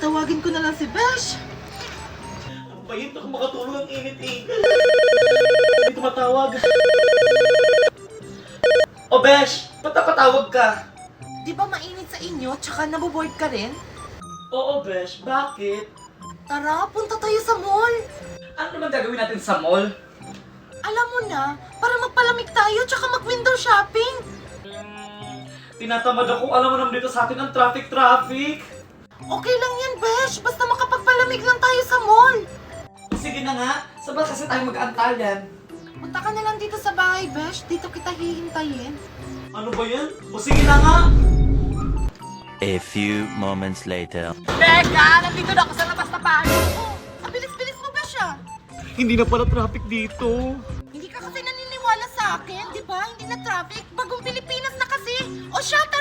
Tatawagin ko na lang si Besh. Ang bayit ako makatulog ang init-init. Hindi tumatawag. O Besh, ba't napatawag ka? Di ba mainit sa inyo, tsaka naboboard ka rin? Oo Besh, bakit? Tara, punta tayo sa mall. Ano naman gagawin natin sa mall? Alam mo na, para magpalamig tayo, tsaka mag-window shopping. Tinatamad ako. Alam mo naman dito sa atin ang traffic-traffic. Okay lang yan, Besh. Basta makapagpalamig lang tayo sa mall. Sige na nga, saan ba kasi tayo mag-aantayan? Punta ka na lang dito sa bahay, Besh. Dito kita hihintayin. Ano ba yan? O sige na nga! A few moments later. Teka, nandito na ako sa labas na bahay. Oh, ang bilis-bilis mo, Besh, ah. Hindi na pala traffic dito. Hindi ka kasi naniniwala sa akin, di ba? Hindi na traffic. Bagong Pilipinas na kasi. O tara